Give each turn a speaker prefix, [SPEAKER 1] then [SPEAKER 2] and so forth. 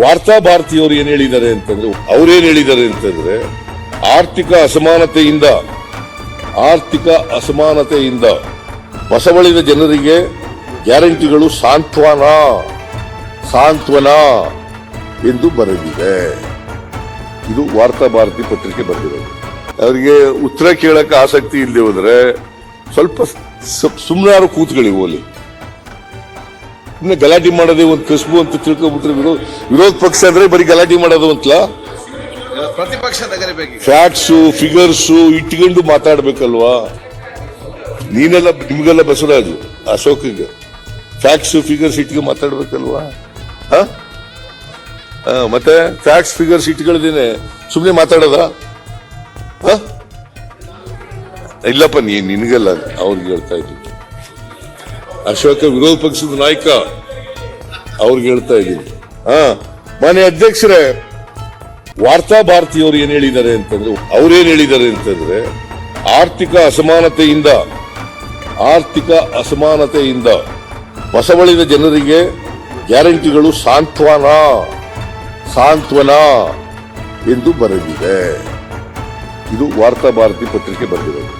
[SPEAKER 1] ವಾರ್ತಾ ಭಾರತಿಯವರು ಏನ್ ಹೇಳಿದ್ದಾರೆ ಅಂತಂದ್ರೆ ಅವ್ರೇನ್ ಹೇಳಿದ್ದಾರೆ ಅಂತಂದ್ರೆ, ಆರ್ಥಿಕ ಅಸಮಾನತೆಯಿಂದ ಆರ್ಥಿಕ ಅಸಮಾನತೆಯಿಂದ ಬಸವಳಿದ ಜನರಿಗೆ ಗ್ಯಾರಂಟಿಗಳು ಸಾಂತ್ವನ ಸಾಂತ್ವನ ಎಂದು ಬರೆದಿದೆ. ಇದು ವಾರ್ತಾ ಭಾರತಿ ಪತ್ರಿಕೆ ಬರೆದಿರೋದು. ಅವರಿಗೆ ಉತ್ತರ ಕೇಳಕ್ಕೆ ಆಸಕ್ತಿ ಇಲ್ಲದೆ ಹೋದ್ರೆ ಸ್ವಲ್ಪ ಸುಮ್ಮನಾರು ಕೂತ್ಗಳಿವೆ ಓಲಿ. ಇನ್ನು ಗಲಾಟೆ ಮಾಡೋದೇ ಒಂದು ಕಸಬು ಅಂತ ತಿಳ್ಕೊಬಿಟ್ರೆ ವಿರೋಧ ವಿರೋಧ ಪಕ್ಷ ಅಂದ್ರೆ ಬರೀ ಗಲಾಟೆ ಮಾಡೋದು ಅಂತಲ್ಲ?
[SPEAKER 2] ಪ್ರತಿಪಕ್ಷ ನಗರಬೇಕು
[SPEAKER 1] ಫ್ಯಾಕ್ಟ್ಸು ಫಿಗರ್ಸು ಇಟ್ಕೊಂಡು ಮಾತಾಡ್ಬೇಕಲ್ವಾ? ನೀನೆಲ್ಲ ನಿಮ್ಗೆಲ್ಲ ಬಸವರಾಜು ಅಶೋಕಿಗೆ ಫ್ಯಾಕ್ಟ್ಸ್ ಫಿಗರ್ಸ್ ಇಟ್ಕೊಂಡು ಮಾತಾಡ್ಬೇಕಲ್ವಾ? ಹಾಂ? ಮತ್ತೆ ಫ್ಯಾಕ್ಟ್ಸ್ ಫಿಗರ್ಸ್ ಇಟ್ಕೊಳ್ದೇನೆ ಸುಮ್ಮನೆ ಮಾತಾಡೋದ? ಇಲ್ಲಪ್ಪ ನೀ ನಿನಗಲ್ಲ ಅವ್ರಿಗೆ ಹೇಳ್ತಾ ಇದ್ದೀನಿ. ಅಶೋಕ ವಿರೋಧ ಪಕ್ಷದ ನಾಯಕ ಅವ್ರಿಗೆ ಹೇಳ್ತಾ ಇದ್ದೀನಿ. ಹಾ, ಮಾನ್ಯ ಅಧ್ಯಕ್ಷರೇ, ವಾರ್ತಾ ಭಾರತಿಯವರು ಏನ್ ಹೇಳಿದ್ದಾರೆ ಅಂತಂದ್ರೆ ಅವ್ರೇನ್ ಹೇಳಿದ್ದಾರೆ ಅಂತಂದ್ರೆ, ಆರ್ಥಿಕ ಅಸಮಾನತೆಯಿಂದ ಆರ್ಥಿಕ ಅಸಮಾನತೆಯಿಂದ ಬಸವಳಿದ ಜನರಿಗೆ ಗ್ಯಾರಂಟಿಗಳು ಸಾಂತ್ವನ ಸಾಂತ್ವನ ಎಂದು ಬರೆದಿದೆ. ಇದು ವಾರ್ತಾ ಭಾರತಿ ಪತ್ರಿಕೆ ಬಂದಿರೋದು